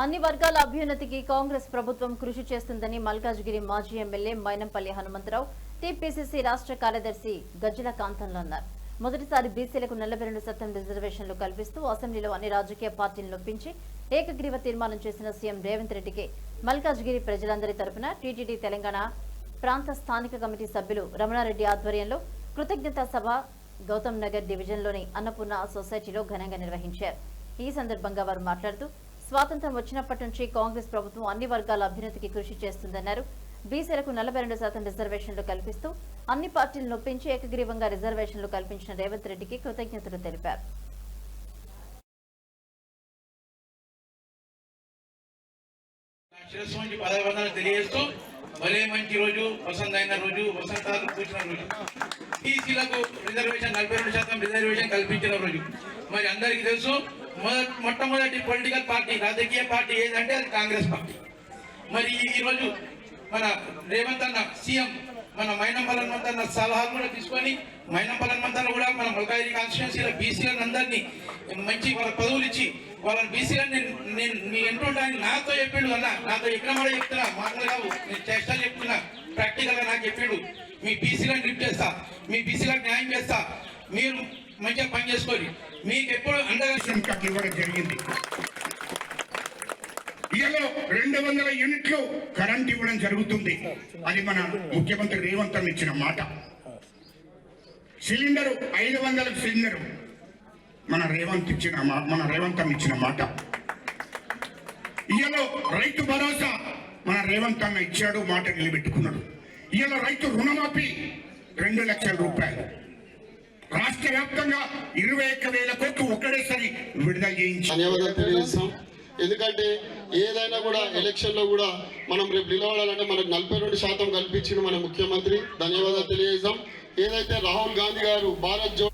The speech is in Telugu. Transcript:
అన్ని వర్గాల అభ్యున్నతికి కాంగ్రెస్ ప్రభుత్వం కృషి చేస్తుందని మల్కాజ్గిరి మాజీ ఎమ్మెల్యే మైనంపల్లి హనుమంతరావు టీపీసీసీ రాష్ట్ర కార్యదర్శి గజ్జల కాంతంలో అన్నారు. మొదటిసారి బీసీలకు నలభై రెండు శాతం రిజర్వేషన్లు కల్పిస్తూ అసెంబ్లీలో అన్ని రాజకీయ పార్టీలను ఒప్పించి ఏకగ్రీవ తీర్మానం చేసిన సీఎం రేవంత్ రెడ్డికి మల్కాజ్గిరి ప్రజలందరి తరపున టీటీడీ తెలంగాణ ప్రాంత స్థానిక కమిటీ సభ్యులు రమణారెడ్డి ఆధ్వర్యంలో కృతజ్ఞతా సభ గౌతమ్ నగర్ డివిజన్లోని అన్నపూర్ణ సొసైటీలో ఘనంగా నిర్వహించారు. ఈ సందర్భంగా వారు మాట్లాడుతూ స్వాతంత్ర్యం వచ్చినప్పటి నుంచి కాంగ్రెస్ ప్రభుత్వం అన్ని వర్గాల అభ్యున్నతికి కృషి చేస్తుందన్నారు. బీసీలకు నలభై రెండు శాతం రిజర్వేషన్లు కల్పిస్తూ అన్ని పార్టీలను పెంచి ఏకగ్రీవంగా రిజర్వేషన్లు కల్పించిన రేవంత్ రెడ్డికి కృతజ్ఞతలు తెలిపారు. శిరస్సు తెలియజేస్తూ భలే మంచి రోజు వసంతైన రోజు వసంతాలు రోజు. బీసీలకు రిజర్వేషన్ నలభై రెండు శాతం రిజర్వేషన్ కల్పించిన రోజు. మరి అందరికీ తెలుసు మొట్టమొదటి పొలిటికల్ పార్టీ రాజకీయ పార్టీ ఏదంటే అది కాంగ్రెస్ పార్టీ. మరి ఈరోజు మన రేవంత్ అన్న సీఎం మన మైనంపల్లి హనుమంతన్న సలహాలు కూడా తీసుకొని మైనంపల్లి హనుమంతన్న కూడా మన మల్కాయి కాన్స్టిట్యున్సీలో బీసీలను అందరినీ మంచి వాళ్ళ పదవులు ఇచ్చి వాళ్ళని బీసీలని నేను నేను మీ ఎంటుంటాను నాతో చెప్పిండు అన్న నాతో ఎక్కడ కూడా చెప్తున్నా మాటలు కావు నేను చేష్టలు చెప్తున్నా ప్రాక్టికల్గా నాకు చెప్పిండు. మీ బీసీలను రిప్ చేస్తా మీ బీసీలకు న్యాయం చేస్తా మీరు మంచిగా పని చేసుకోరు మీకు ఎప్పుడు అండగా కట్లు ఇవ్వడం జరిగింది? ఇయలో రెండు వందల యూనిట్లు కరెంట్ ఇవ్వడం జరుగుతుంది. అది మన ముఖ్యమంత్రి రేవంత్ ఇచ్చిన మాట. సిలిండరు ఐదు వందల సిలిండరు మన రేవంత్ ఇచ్చిన మన రేవంత్ ఇచ్చిన మాట. ఇయలో రైతు భరోసా మన రేవంత్ అన్న ఇచ్చాడు మాట నిలబెట్టుకున్నాడు. ఇయలో రైతు రుణమాఫీ రెండు లక్షల రూపాయలు. వ్యాప్తంగా ఇరవై ఒక్క వేల కోట్లు ఒకటేసారి విడుదల చేయించాం ధన్యవాదాలు తెలియజేస్తాం ఎందుకంటే ఏదైనా కూడా ఎలక్షన్లో కూడా మనం రేపు నిలబడాలంటే మనకు నలభై రెండు శాతం కల్పించిన మన ముఖ్యమంత్రి. ధన్యవాదాలు తెలియజేశాం ఏదైతే రాహుల్ గాంధీ గారు భారత్ జోడో